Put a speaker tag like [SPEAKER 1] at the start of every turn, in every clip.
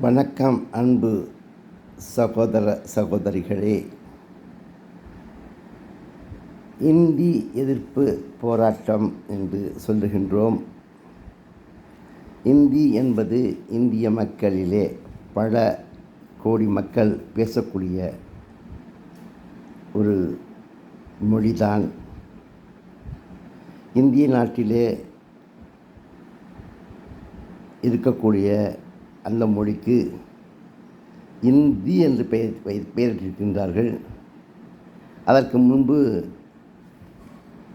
[SPEAKER 1] வணக்கம் அன்பு சகோதர சகோதரிகளே. இந்தி எதிர்ப்பு போராட்டம் என்று சொல்லுகின்றோம். இந்தி என்பது இந்திய மக்களிலே பல கோடி மக்கள் பேசக்கூடிய ஒரு மொழிதான். இந்திய நாட்டிலே இருக்கக்கூடிய அந்த மொழிக்கு இந்தி என்று பெயர் பெயர் பெயரிட்டிருக்கின்றார்கள். அதற்கு முன்பு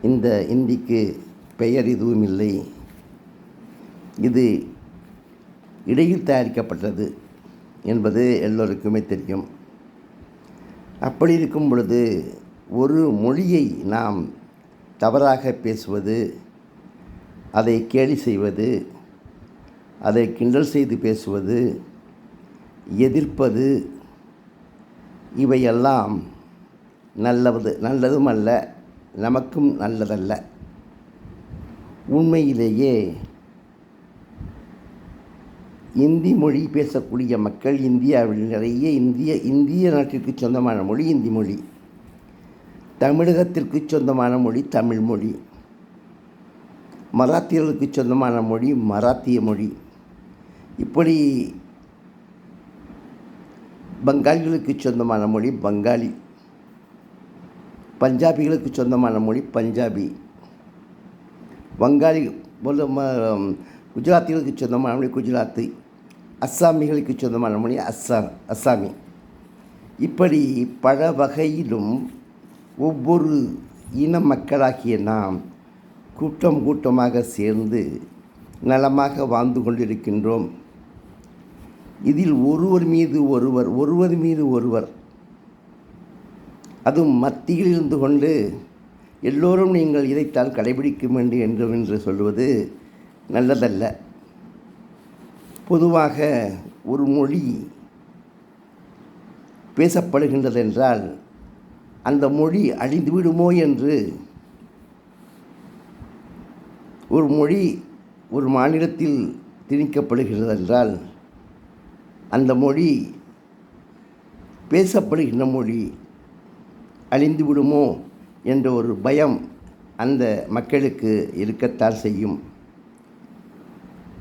[SPEAKER 1] இந்த இந்திக்கு பெயர் எதுவும் இல்லை. இது இடையில் தயாரிக்கப்பட்டது என்பது எல்லோருக்குமே தெரியும். அப்படி இருக்கும் பொழுது ஒரு மொழியை நாம் தவறாக பேசுவது அதை கேலி செய்வது அதை கிண்டல் செய்து பேசுவது எதிர்ப்பது இவையெல்லாம் நல்லது நல்லதும் அல்ல நமக்கும் நல்லதல்ல. உண்மையிலேயே இந்தி மொழி பேசக்கூடிய மக்கள் இந்தியாவில் நிறைய இந்திய இந்திய நாட்டிற்கு சொந்தமான மொழி இந்தி மொழி. தமிழகத்திற்கு சொந்தமான மொழி தமிழ் மொழி. மராத்தியர்களுக்கு சொந்தமான மொழி மராத்திய மொழி. இப்படி பங்காளிகளுக்கு சொந்தமான மொழி பங்காளி. பஞ்சாபிகளுக்கு சொந்தமான மொழி பஞ்சாபி. வங்காளி குஜராத்திகளுக்கு சொந்தமான மொழி குஜராத்தி. அஸ்ஸாமிகளுக்கு சொந்தமான மொழி அஸ்ஸாம் அஸ்ஸாமி. இப்படி பல வகையிலும் ஒவ்வொரு இன மக்களாகிய நாம் கூட்டம் கூட்டமாக சேர்ந்து நலமாக வாழ்ந்து கொண்டிருக்கின்றோம். இதில் ஒருவர் மீது ஒருவர் ஒருவர் மீது ஒருவர். அதுவும் மத்தியில் இருந்து கொண்டு எல்லோரும் நீங்கள் இதைத்தான் கடைபிடிக்க வேண்டும் என்றும் என்று சொல்வது நல்லதல்ல. பொதுவாக ஒரு மொழி பேசப்படுகின்றது என்றால் அந்த மொழி அழிந்து விடுமோ என்று ஒரு மொழி ஒரு மாநிலத்தில் திணிக்கப்படுகிறது என்றால் அந்த மொழி பேசப்படுகின்ற மொழி அழிந்து விடுமோ என்ற ஒரு பயம் அந்த மக்களுக்கு இருக்கத்தான் செய்யும்.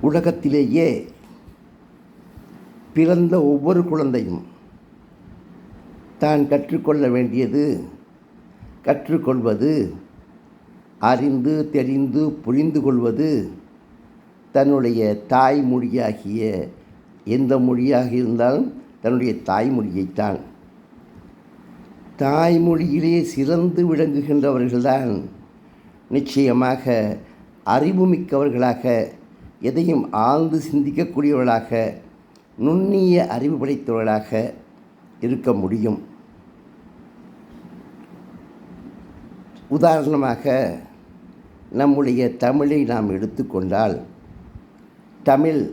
[SPEAKER 1] உலகத்திலேயே பிறந்த ஒவ்வொரு குழந்தையும் தான் கற்றுக்கொள்ள வேண்டியது கற்றுக்கொள்வது அறிந்து தெரிந்து புரிந்து கொள்வது தன்னுடைய தாய்மொழியாகிய எந்த மொழியாக இருந்தாலும் தன்னுடைய தாய்மொழியைத்தான். தாய்மொழியிலே சிறந்து விளங்குகின்றவர்கள்தான். நிச்சயமாக அறிவுமிக்கவர்களாக எதையும் ஆழ்ந்து சிந்திக்கக்கூடியவர்களாக நுண்ணிய அறிவு படைத்தவர்களாக இருக்க முடியும். உதாரணமாக நம்முடைய தமிழை நாம் எடுத்துக்கொண்டால் தமிழ்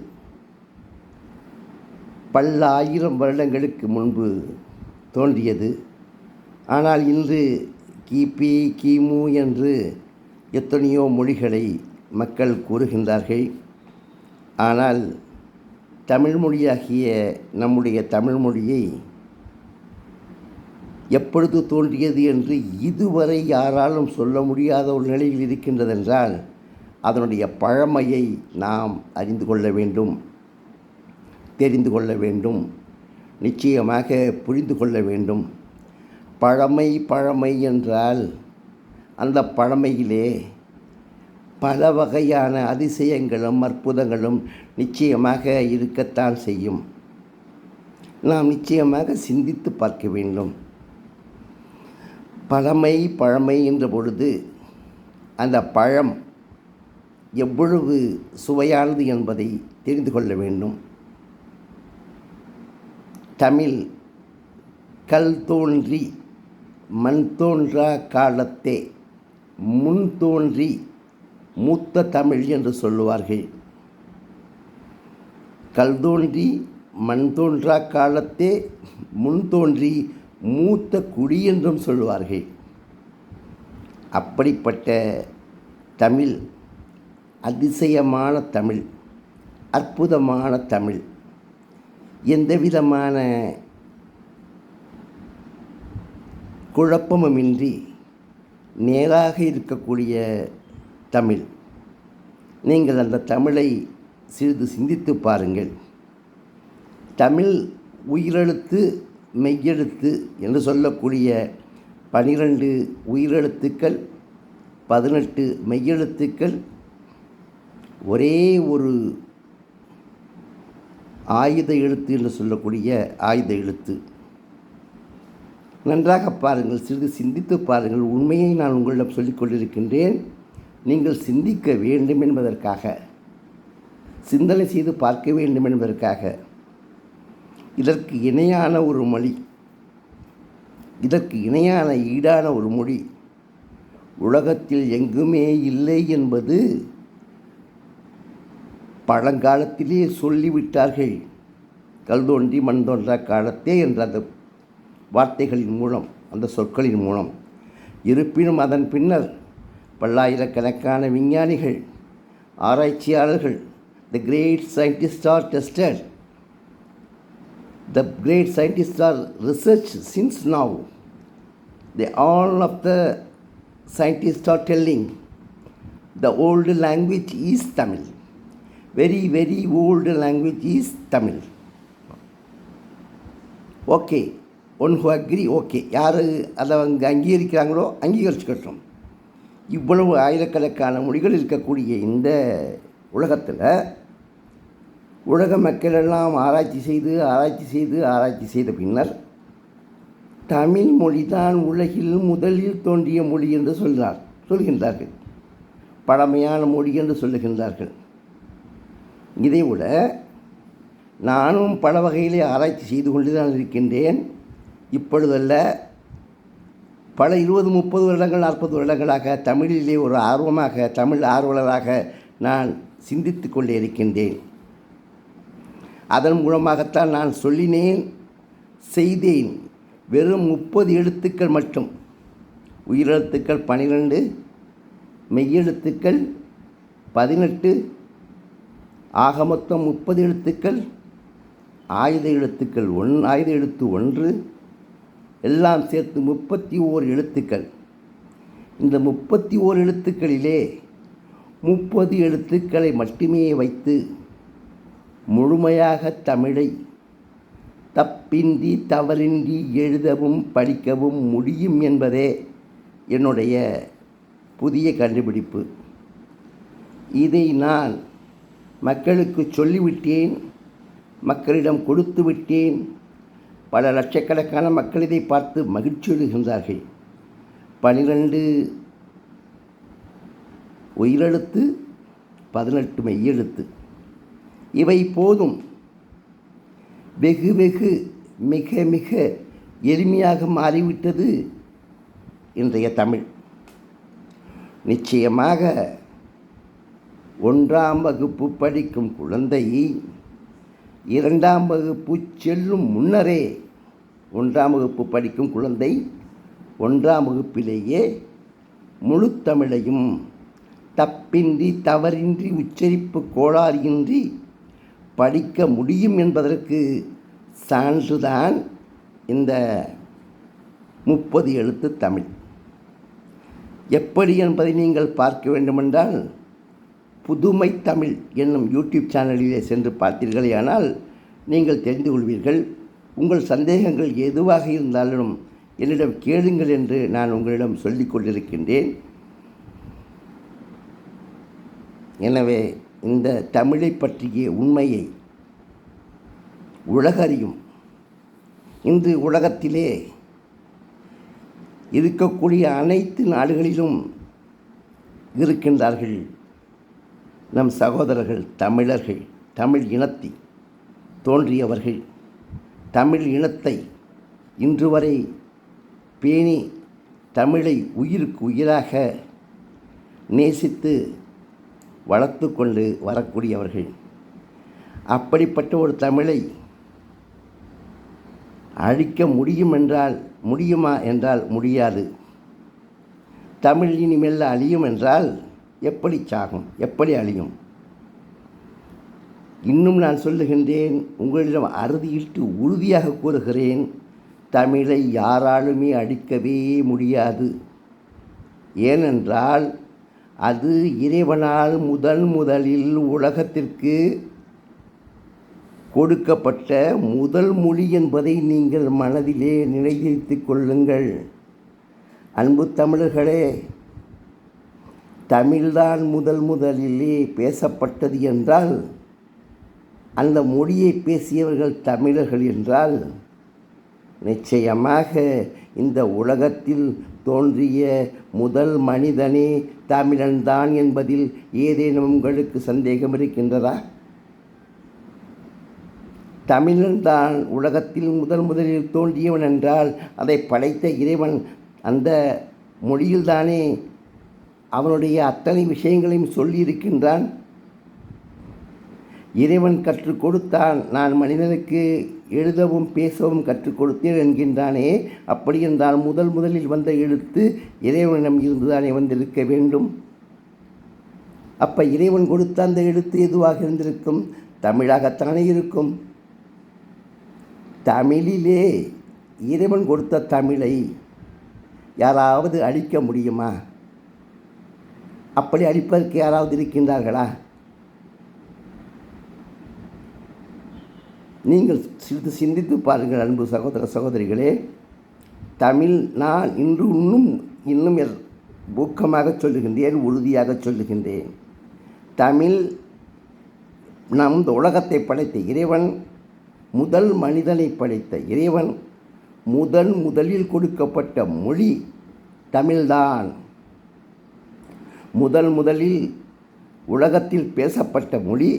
[SPEAKER 1] பல்லாயிரம் வருடங்களுக்கு முன்பு தோன்றியது. ஆனால் இன்று கிபி கிமு என்று எத்தனையோ மொழிகளை மக்கள் கூறுகின்றார்கள். ஆனால் தமிழ்மொழியாகிய நம்முடைய தமிழ்மொழியை எப்பொழுது தோன்றியது என்று இதுவரை யாராலும் சொல்ல முடியாத ஒரு நிலையில் இருக்கின்றதென்றால் அதனுடைய பழமையை நாம் அறிந்து கொள்ள வேண்டும். தெரிந்து கொள்ள வேண்டும். நிச்சயமாக புரிந்து கொள்ள வேண்டும். பழமை பழமை என்றால் அந்த பழமையிலே பல வகையான அதிசயங்களும் அற்புதங்களும் நிச்சயமாக இருக்கத்தான் செய்யும். நாம் நிச்சயமாக சிந்தித்து பார்க்க வேண்டும். பழமை பழமை என்ற பொழுது அந்த பழம் எவ்வளவு சுவையானது என்பதை தெரிந்து கொள்ள வேண்டும். தமிழ் கல் தோன்றி மண் தோன்றா காலத்தே முன் தோன்றி மூத்த தமிழ் என்று சொல்லுவார்கள். கல் தோன்றி மண் தோன்றா காலத்தே முன் தோன்றி மூத்த குடி என்றும் சொல்லுவார்கள். அப்படிப்பட்ட தமிழ் அதிசயமான தமிழ் அற்புதமான தமிழ். எந்த விதமான குழப்பமுமின்றி நேராக இருக்கக்கூடிய தமிழ். நீங்கள் அந்த தமிழை சிறிது சிந்தித்து பாருங்கள். தமிழ் உயிரெழுத்து மெய்யெழுத்து என்று சொல்லக்கூடிய பனிரெண்டு உயிரெழுத்துக்கள் பதினெட்டு மெய்யெழுத்துக்கள் ஒரே ஒரு ஆயுத எழுத்து என்று சொல்லக்கூடிய ஆயுத எழுத்து. நன்றாக பாருங்கள் சிறிது சிந்தித்து பாருங்கள். உண்மையை நான் உங்களிடம் சொல்லிக் கொண்டிருக்கின்றேன். நீங்கள் சிந்திக்க வேண்டும் என்பதற்காக சிந்தனை செய்து பார்க்க வேண்டும் என்பதற்காக. இதற்கு இணையான ஒரு மொழி இதற்கு இணையான ஈடான ஒரு மொழி உலகத்தில் எங்குமே இல்லை என்பது பழங்காலத்திலே சொல்லிவிட்டார்கள். கல் தோன்றி மண் தோன்றா காலத்தே என்ற அந்த வார்த்தைகளின் மூலம் அந்த சொற்களின் மூலம். இருப்பினும் அதன் பின்னர் பல்லாயிரக்கணக்கான விஞ்ஞானிகள் ஆராய்ச்சியாளர்கள் the great scientist are tested the great scientist are research since now the all of the scientist are telling the old language is Tamil very very old language is Tamil okay one who agree okay யார் அதை அங்கே அங்கீகரிக்கிறாங்களோ அங்கீகரிச்சுக்கட்டும். இவ்வளவு ஆயிரக்கணக்கான மொழிகள் இருக்கக்கூடிய இந்த உலகத்தில் உலக மக்களெல்லாம் ஆராய்ச்சி செய்து ஆராய்ச்சி செய்து ஆராய்ச்சி செய்த பின்னர் தமிழ் மொழிதான் உலகில் முதலில் தோன்றிய மொழி என்று சொல்கிறார் சொல்கின்றார்கள். பழமையான மொழி என்று சொல்லுகின்றார்கள். இதை விட நானும் பல வகையிலே ஆராய்ச்சி செய்து கொண்டு தான் இருக்கின்றேன். இப்பொழுதல்ல பல இருபது முப்பது வருடங்கள் நாற்பது வருடங்களாக தமிழிலே ஒரு ஆர்வமாக தமிழ் ஆர்வலராக நான் சிந்தித்து கொண்டே இருக்கின்றேன். அதன் மூலமாகத்தான் நான் சொல்லினேன் செய்தேன். வெறும் முப்பது எழுத்துக்கள் மட்டும். உயிரெழுத்துக்கள் பனிரெண்டு மெய்யெழுத்துக்கள் பதினெட்டு ஆக மொத்தம் முப்பது எழுத்துக்கள் ஆயுத எழுத்துக்கள் ஒன் ஆயுத எழுத்து ஒன்று எல்லாம் சேர்த்து முப்பத்தி ஓர் எழுத்துக்கள். இந்த முப்பத்தி ஓர் எழுத்துக்களிலே முப்பது எழுத்துக்களை மட்டுமே வைத்து முழுமையாக தமிழை தப்பின்றி தவறின்றி எழுதவும் படிக்கவும் முடியும் என்பதே என்னுடைய புதிய கண்டுபிடிப்பு. இதை நான் மக்களுக்கு சொல்லிவிட்டேன் மக்களிடம் கொடுத்து விட்டேன். பல லட்சக்கணக்கான மக்கள் இதை பார்த்து மகிழ்ச்சியடுகின்றார்கள் பனிரெண்டு உயிரெழுத்து பதினெட்டு மெய்யெழுத்து. இவை போதும். வெகு வெகு மிக மிக எளிமையாக மாறிவிட்டது இன்றைய தமிழ். நிச்சயமாக ஒன்றாம் வகுப்பு படிக்கும் குழந்தை இரண்டாம் வகுப்பு செல்லும் முன்னரே ஒன்றாம் வகுப்பு படிக்கும் குழந்தை ஒன்றாம் வகுப்பிலேயே முழு தமிழையும் தப்பின்றி தவறின்றி உச்சரிப்பு கோளாறின்றி படிக்க முடியும் என்பதற்கு சான்றுதான் இந்த முப்பது எழுத்து தமிழ். எப்படி என்பதை நீங்கள் பார்க்க வேண்டுமென்றால் புதுமை தமிழ் என்னும் யூடியூப் சேனலிலே சென்று பார்த்தீர்களேயானால் நீங்கள் தெரிந்து கொள்வீர்கள் உங்கள் சந்தேகங்கள் எதுவாக இருந்தாலும் என்னிடம் கேளுங்கள் என்று நான் உங்களிடம் சொல்லிக் கொண்டிருக்கின்றேன். எனவே இந்த தமிழை பற்றிய உண்மையை உலகறியும். இன்று உலகத்திலே இருக்கக்கூடிய அனைத்து நாடுகளிலும் இருக்கின்றார்கள். நம் சகோதரர்கள் தமிழர்கள் தமிழ் இனத்தை தோன்றியவர்கள். தமிழ் இனத்தை இன்று வரை பேணி தமிழை உயிருக்கு உயிராக நேசித்து வளர்த்து கொண்டு வரக்கூடியவர்கள். அப்படிப்பட்ட ஒரு தமிழை அழிக்க முடியும் என்றால் முடியுமா என்றால் முடியாது. தமிழ் இனிமேல் அழியும் என்றால் எப்படி சாகும் எப்படி அழியும்? இன்னும் நான் சொல்லுகின்றேன் உங்களிடம் அறுதியிட்டு உறுதியாக கூறுகிறேன் தமிழை யாராலுமே அடிக்கவே முடியாது. ஏனென்றால் அது இறைவனால் முதன் முதலில் உலகத்திற்கு கொடுக்கப்பட்ட முதல் மொழி என்பதை நீங்கள் மனதிலே நினைத்திருத்துக் கொள்ளுங்கள். அன்பு தமிழர்களே தமிழ்தான் முதல் முதலிலே பேசப்பட்டது என்றால் அந்த மொழியை பேசியவர்கள் தமிழர்கள் என்றால் நிச்சயமாக இந்த உலகத்தில் தோன்றிய முதல் மனிதனே தமிழன்தான் என்பதில் ஏதேனும் உங்களுக்கு சந்தேகம் இருக்கின்றதா? தமிழன்தான் உலகத்தில் முதல் முதலில் தோன்றியவன் என்றால் அதை படைத்த இறைவன் அந்த மொழியில்தானே அவனுடைய அத்தனை விஷயங்களையும் சொல்லியிருக்கின்றான். இறைவன் கற்றுக் கொடுத்தான். நான் மனிதனுக்கு எழுதவும் பேசவும் கற்றுக் கொடுத்தேன் என்கின்றானே. அப்படி என்றால் முதல் முதலில் வந்த எழுத்து இறைவனிடம் இருந்துதானே வந்திருக்க வேண்டும்? அப்போ இறைவன் கொடுத்த அந்த எழுத்து எதுவாக இருந்திருக்கும்? தமிழாகத்தானே இருக்கும். தமிழிலே இறைவன் கொடுத்த தமிழை யாராவது அழிக்க முடியுமா? அப்படி அழிப்பதற்கு யாராவது இருக்கின்றார்களா? நீங்கள் சிறிது சிந்தித்து பாருங்கள் அன்பு சகோதர சகோதரிகளே. தமிழ் நான் இன்று இன்னும் இன்னும் எல்- ஊக்கமாக சொல்லுகின்றேன் உறுதியாக சொல்லுகின்றேன். தமிழ் நம் இந்த உலகத்தை படைத்த இறைவன் முதல் மனிதனை படைத்த இறைவன் முதன் முதலில் கொடுக்கப்பட்ட மொழி தமிழ்தான். முதல் முதலில் உலகத்தில் பேசப்பட்ட மொழி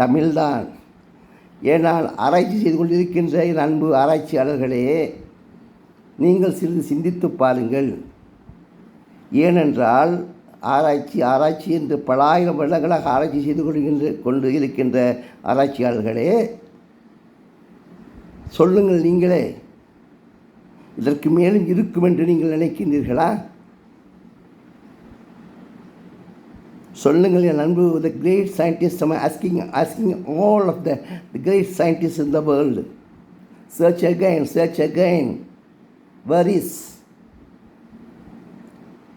[SPEAKER 1] தமிழ்தான். ஏனால் ஆராய்ச்சி செய்து கொண்டிருக்கின்ற என் அன்பு ஆராய்ச்சியாளர்களே நீங்கள் சிறிது சிந்தித்து பாருங்கள். ஏனென்றால் ஆராய்ச்சி ஆராய்ச்சி என்று பல ஆயிரம் வருடங்களாக ஆராய்ச்சி செய்து கொள்கின்ற கொண்டு இருக்கின்ற ஆராய்ச்சியாளர்களே சொல்லுங்கள் நீங்களே. இதற்கு மேலும் இருக்கும் என்று நீங்கள் நினைக்கின்றீர்களா? சொல்லுங்கள் என் அன்பு the great scientist I asking asking all of the the great scientist in the world search again search again where is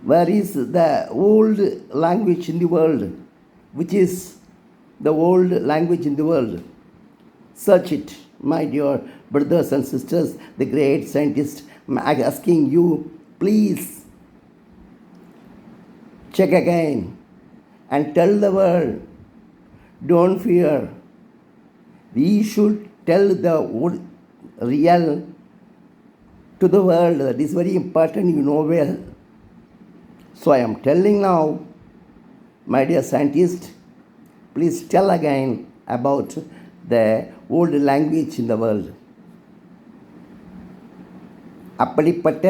[SPEAKER 1] where is the old language in the world which is the old language in the world search it my dear brothers and sisters the great scientist I'm asking you please check again and tell the world don't fear we should tell the old- real to the world that is very important you know well so i am telling now my dear scientist please tell again about the old language in the world அப்படிப்பட்ட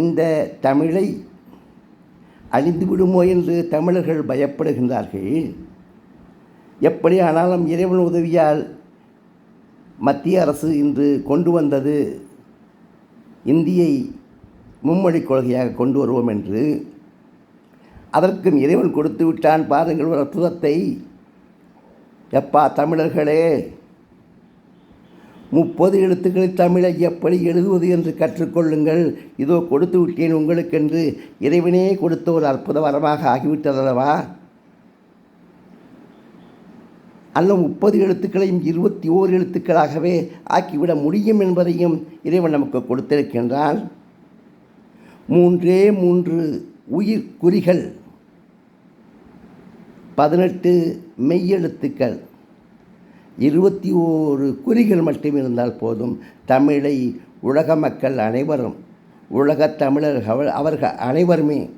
[SPEAKER 1] இந்த தமிழை அழிந்து விடுமோ என்று தமிழர்கள் பயப்படுகின்றார்கள். எப்படி ஆனாலும் இறைவன் உதவியால் மத்திய அரசு இன்று கொண்டு வந்தது இந்தியை மும்மொழிக் கொள்கையாக கொண்டு வருவோம் என்று. அதற்கும் இறைவன் கொடுத்து விட்டான் பாருங்கள் ஒரு அற்புதத்தை. எப்பா தமிழர்களே முப்பது எழுத்துக்களில் தமிழை எப்படி எழுதுவது என்று கற்றுக்கொள்ளுங்கள். இதோ கொடுத்து விட்டேன் உங்களுக்கென்று. இறைவனே கொடுத்த ஒரு அற்புத வரமாக ஆகிவிட்டதல்லவா அல்ல முப்பது எழுத்துக்களையும் இருபத்தி ஓர் எழுத்துக்களாகவே ஆக்கிவிட முடியும் என்பதையும் இறைவன் நமக்கு கொடுத்திருக்கின்றான். மூன்றே மூன்று உயிர் குறிகள் பதினெட்டு மெய்யெழுத்துக்கள். இருபத்தி ஓரு குறிகள் மட்டும் இருந்தால் போதும். தமிழை உலக மக்கள் அனைவரும் உலகத் தமிழர் அவர்கள் அனைவருமே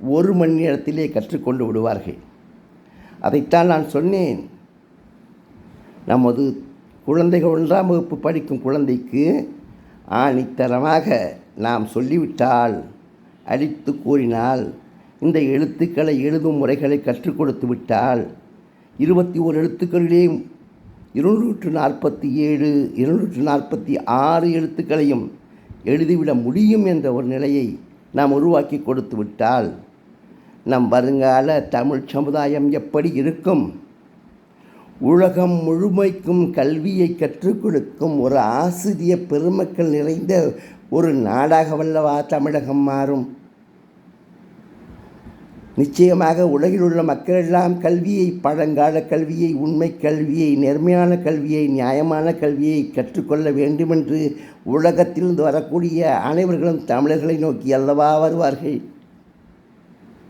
[SPEAKER 1] ஒரு மணி நேரத்திலே கற்றுக்கொண்டு விடுவார்கள். அதைத்தான் நான் சொன்னேன். நமது குழந்தைகள் ஒன்றாம் வகுப்பு படிக்கும் குழந்தைக்கு ஆணித்தரமாக நாம் சொல்லிவிட்டால் அடித்து கூறினால் இந்த எழுத்துக்களை எழுதும் முறைகளை கற்றுக் கொடுத்து விட்டால் இருபத்தி ஓர் எழுத்துக்களிலேயும் இருநூற்று நாற்பத்தி ஏழு இருநூற்று நாற்பத்தி ஆறு எழுத்துக்களையும் எழுதிவிட முடியும் என்ற ஒரு நிலையை நாம் உருவாக்கி கொடுத்து விட்டால் நம் வருங்கால தமிழ் சமுதாயம் எப்படி இருக்கும்? உலகம் முழுமைக்கும் கல்வியை கற்றுக் கொடுக்கும் ஒரு ஆசிரிய பெருமக்கள் நிறைந்த ஒரு நாடாக வல்லவா தமிழகம் மாறும்? நிச்சயமாக உலகில் உள்ள மக்கள் எல்லாம் கல்வியை பழங்கால கல்வியை உண்மை கல்வியை நேர்மையான கல்வியை நியாயமான கல்வியை கற்றுக்கொள்ள வேண்டுமென்று உலகத்திலிருந்து வரக்கூடிய அனைவர்களும் தமிழர்களை நோக்கி அல்லவா வருவார்கள்?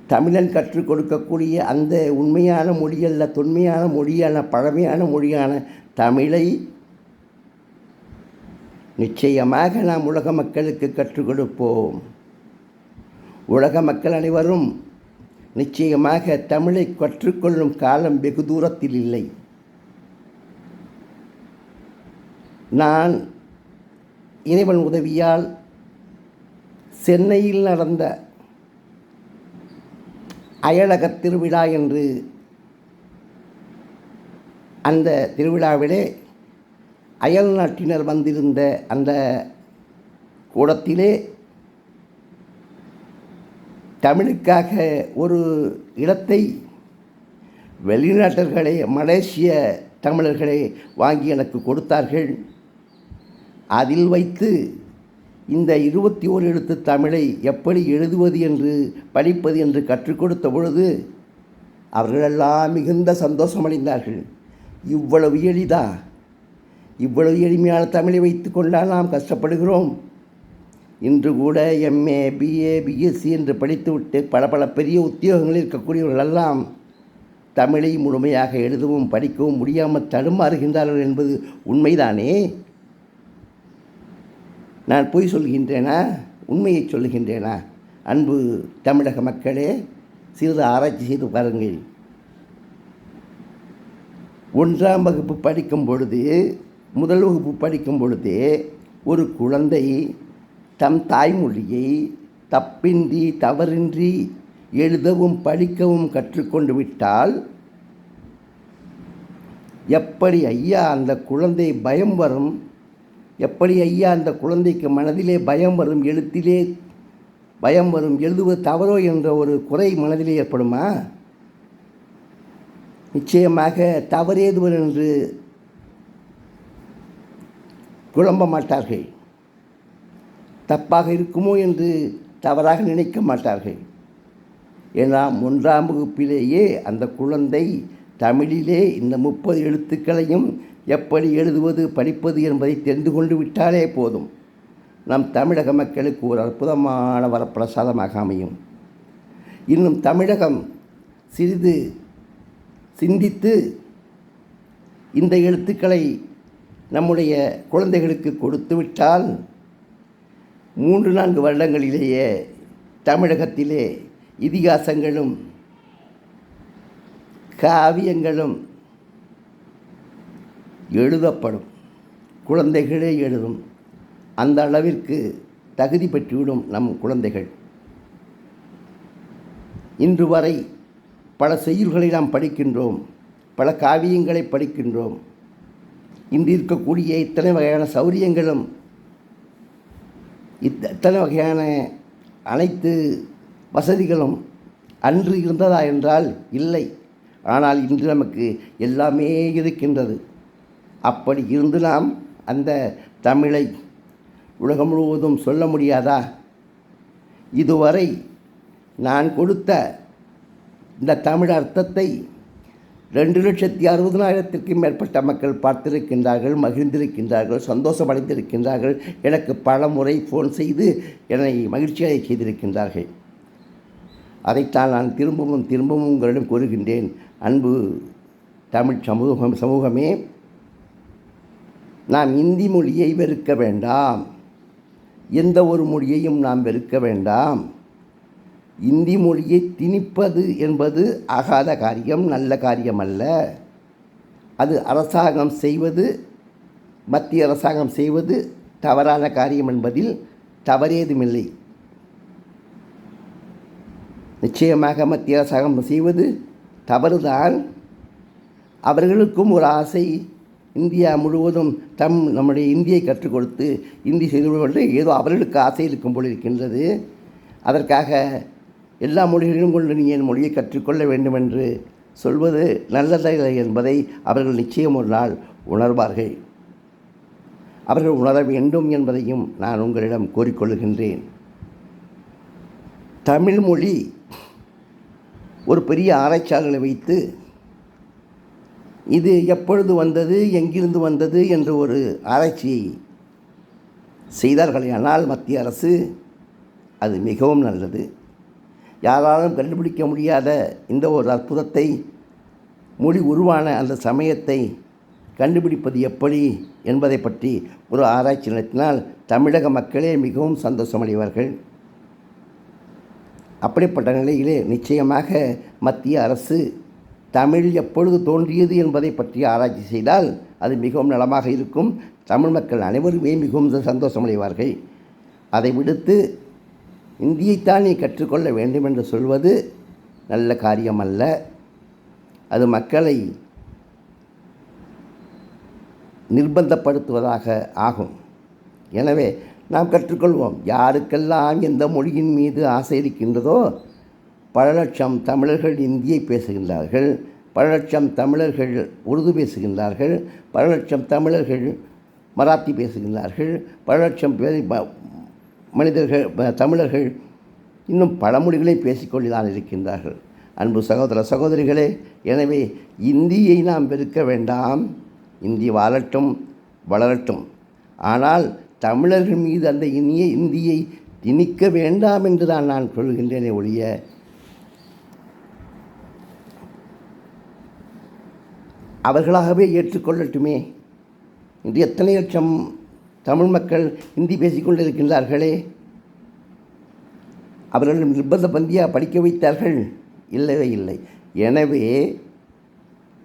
[SPEAKER 1] தமிழன் கற்றுக் கொடுக்கக்கூடிய அந்த உண்மையான மொழியல்ல தொன்மையான மொழியான பழமையான மொழியான தமிழை நிச்சயமாக நாம் உலக மக்களுக்கு கற்றுக் கொடுப்போம். உலக மக்கள் அனைவரும் நிச்சயமாக தமிழை கற்றுக்கொள்ளும் காலம் வெகு தூரத்தில் இல்லை. நான் இறைவன் உதவியால் சென்னையில் நடந்த அயலக திருவிழா என்று அந்த திருவிழாவிலே அயல் நாட்டினர் வந்திருந்த அந்த கூடத்திலே தமிழுக்காக ஒரு இடத்தை வெளிநாட்டர்களே மலேசிய தமிழர்களே வாங்கி எனக்கு கொடுத்தார்கள். அதில் வைத்து இந்த இருபத்தி ஓர் எழுத்து தமிழை எப்படி எழுதுவது என்று படிப்பது என்று கற்றுக் கொடுத்த பொழுது அவர்களெல்லாம் மிகுந்த சந்தோஷமடைந்தார்கள். இவ்வளவு எளிதா? இவ்வளவு எளிமையான தமிழை வைத்து கொண்டால் நாம் கஷ்டப்படுகிறோம். இன்று கூட எம்ஏ பிஏ பிஎஸ்சி என்று படித்துவிட்டு பல பல பெரிய உத்தியோகங்களில் இருக்கக்கூடியவர்களெல்லாம் தமிழை முழுமையாக எழுதவும் படிக்கவும் முடியாமல் தடுமாறுகின்றார்கள் என்பது உண்மைதானே? நான் பொய் சொல்கின்றேனா? உண்மையை சொல்லுகின்றேனா? அன்பு தமிழக மக்களே சிறிது ஆராய்ச்சி செய்து பாருங்கள். ஒன்றாம் வகுப்பு படிக்கும் பொழுது முதல் வகுப்பு படிக்கும் பொழுது ஒரு குழந்தை தம் தாய்மொழியை தப்பின்றி தவறின்றி எழுதவும் படிக்கவும் கற்றுக்கொண்டு விட்டால் எப்படி ஐயா அந்த குழந்தை பயம் வரும்? எப்படி ஐயா அந்த குழந்தைக்கு மனதிலே பயம் வரும்? எழுத்திலே பயம் வரும்? எழுதுவது தவறோ என்ற ஒரு குறை மனதிலே ஏற்படுமா? நிச்சயமாக தவறேதுவர் என்று குழம்ப மாட்டார்கள். தப்பாக இருக்குமோ என்று தவறாக நினைக்க மாட்டார்கள். ஏன்னா ஒன்றாம் வகுப்பிலேயே அந்த குழந்தை தமிழிலே இந்த முப்பது எழுத்துக்களையும் எப்படி எழுதுவது படிப்பது என்பதை தெரிந்து கொண்டு விட்டாலே போதும். நம் தமிழக மக்களுக்கு ஒரு அற்புதமான வரப்பிரசாதமாக அமையும். இன்னும் தமிழகம் சிறிது சிந்தித்து இந்த எழுத்துக்களை நம்முடைய குழந்தைகளுக்கு கொடுத்துவிட்டால் மூன்று நான்கு வருடங்களிலேயே தமிழகத்திலே இதிகாசங்களும் காவியங்களும் எழுதப்படும். குழந்தைகளே எழுதும். அந்த அளவிற்கு தகுதி பெற்றுவிடும் நம் குழந்தைகள். இன்று வரை பல செய்யுள்களை நாம் படிக்கின்றோம். பல காவியங்களை படிக்கின்றோம். இன்று இருக்கக்கூடிய இத்தனை வகையான சௌரியங்களும் இத்தனை வகையான அனைத்து வசதிகளும் அன்று இருந்ததா என்றால் இல்லை. ஆனால் இன்று நமக்கு எல்லாமே இருக்கின்றது. அப்படி இருந்து நாம் அந்த தமிழை உலகம் முழுவதும் சொல்ல முடியாதா? இதுவரை நான் கொடுத்த இந்த தமிழ் அர்த்தத்தை ரெண்டு லட்சத்தி அறுபதனாயிரத்திற்கும் மேற்பட்ட மக்கள் பார்த்திருக்கின்றார்கள் மகிழ்ந்திருக்கின்றார்கள் சந்தோஷமடைந்திருக்கின்றார்கள். எனக்கு பல முறை ஃபோன் செய்து என்னை மகிழ்ச்சியாக செய்திருக்கின்றார்கள். அதைத்தான் நான் திரும்பவும் திரும்பவும் உங்களிடம் கூறுகின்றேன். அன்பு தமிழ் சமூகம் சமூகமே நாம் இந்தி மொழியை வெறுக்க வேண்டாம். எந்த ஒரு மொழியையும் நாம் வெறுக்க வேண்டாம். இந்தி மொழியை திணிப்பது என்பது ஆகாத காரியம் நல்ல காரியம் அல்ல அது அரசாங்கம் செய்வது மத்திய அரசாங்கம் செய்வது தவறான காரியம் என்பதில் தவறேதுமில்லை. நிச்சயமாக மத்திய அரசாங்கம் செய்வது தவறுதான். அவர்களுக்கும் ஒரு ஆசை இந்தியா முழுவதும் தம் நம்முடைய இந்தியை கற்றுக் கொடுத்து இந்தி செய்து ஏதோ அவர்களுக்கு ஆசை இருக்கும் போல் இருக்கின்றது. அதற்காக எல்லா மொழிகளிலும் கொண்டு நீ என் மொழியை கற்றுக்கொள்ள வேண்டும் என்று சொல்வது நல்லதல்ல என்பதை அவர்கள் நிச்சயம் ஒரு நாள் உணர்வார்கள். அவர்கள் உணர வேண்டும் என்பதையும் நான் உங்களிடம் கோரிக்கொள்கின்றேன் தமிழ் மொழி ஒரு பெரிய ஆராய்ச்சியாளர்களை வைத்து இது எப்பொழுது வந்தது எங்கிருந்து வந்தது என்ற ஒரு ஆராய்ச்சியை செய்தார்களேயானால் மத்திய அரசு அது மிகவும் நல்லது. யாராலும் கண்டுபிடிக்க முடியாத இந்த ஒரு அற்புதத்தை மொழி உருவான அந்த சமயத்தை கண்டுபிடிப்பது எப்படி என்பதை பற்றி ஒரு ஆராய்ச்சி நடத்தினால் தமிழக மக்களே மிகவும் சந்தோஷமடைவார்கள். அப்படிப்பட்ட நிலையிலே நிச்சயமாக மத்திய அரசு தமிழ் எப்பொழுது தோன்றியது என்பதை பற்றி ஆராய்ச்சி செய்தால் அது மிகவும் நலமாக இருக்கும். தமிழ் மக்கள் அனைவருமே மிகவும் சந்தோஷமடைவார்கள். அதை விடுத்து இந்தியைத்தான் நீ கற்றுக்கொள்ள வேண்டும் என்று சொல்வது நல்ல காரியம் அல்ல அது மக்களை நிர்பந்தப்படுத்துவதாக ஆகும். எனவே நாம் கற்றுக்கொள்வோம் யாருக்கெல்லாம் எந்த மொழியின் மீது ஆசை இருக்கின்றதோ பல லட்சம் தமிழர்கள் இந்தியை பேசுகின்றார்கள் பல லட்சம் தமிழர்கள் உருது பேசுகின்றார்கள் பல லட்சம் தமிழர்கள் மராத்தி பேசுகின்றார்கள் பல லட்சம் பேர் மனிதர்கள் தமிழர்கள் இன்னும் பல மொழிகளை பேசிக்கொண்டுதான் இருக்கின்றார்கள். அன்பு சகோதர சகோதரிகளே எனவே இந்தியை நாம் வெறுக்க வேண்டாம். இந்தி வாழட்டும் வளரட்டும். ஆனால் தமிழர்கள் மீது அந்த இனிய இந்தியை திணிக்க வேண்டாம் என்று தான் நான் சொல்கின்றேனே ஒழிய அவர்களாகவே ஏற்றுக்கொள்ளட்டுமே. இன்று எத்தனை லட்சம் தமிழ் மக்கள் ஹிந்தி பேசிக்கொண்டிருக்கின்றார்களே அவர்கள் நிர்பந்த பந்தியாக படிக்க வைத்தார்கள்? இல்லவே இல்லை. எனவே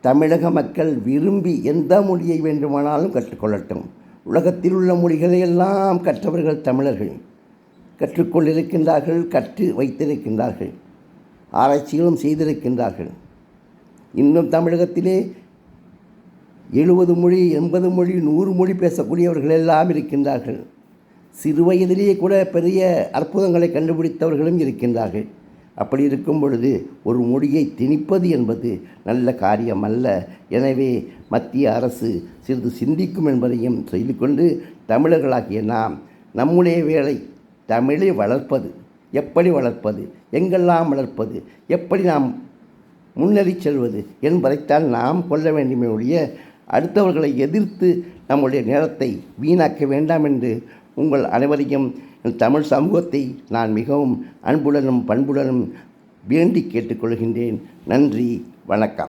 [SPEAKER 1] தமிழக மக்கள் விரும்பி எந்த மொழியை வேண்டுமானாலும் கற்றுக்கொள்ளட்டும் உலகத்தில் உள்ள மொழிகளை எல்லாம் கற்றவர்கள் தமிழர்கள். கற்றுக்கொண்டிருக்கின்றார்கள் கற்று வைத்திருக்கின்றார்கள். ஆராய்ச்சிகளும் செய்திருக்கின்றார்கள். இன்னும் தமிழகத்திலே எழுபது மொழி எண்பது மொழி நூறு மொழி பேசக்கூடியவர்கள் எல்லாம் இருக்கின்றார்கள். சிறு வயதிலேயே கூட பெரிய அற்புதங்களை கண்டுபிடித்தவர்களும் இருக்கின்றார்கள். அப்படி இருக்கும் பொழுது ஒரு மொழியை திணிப்பது என்பது நல்ல காரியம் அல்ல. எனவே மத்திய அரசு சிறிது சிந்திக்கும் என்பதையும் செய்து கொண்டு தமிழர்களாகிய நாம் நம்முடைய வேலை தமிழை வளர்ப்பது. எப்படி வளர்ப்பது? எங்கெல்லாம் வளர்ப்பது? எப்படி நாம் முன்னேறி செல்வது என்பதைத்தான் நாம் கொள்ள வேண்டுமே ஒழிய அடுத்தவர்களை எதிர்த்து நம்முடைய நேரத்தை வீணாக்க வேண்டாம் என்று உங்கள் அனைவரையும் தமிழ் சமூகத்தை நான் மிகவும் அன்புடனும் பண்புடனும் வேண்டி கேட்டுக்கொள்கின்றேன். நன்றி வணக்கம்.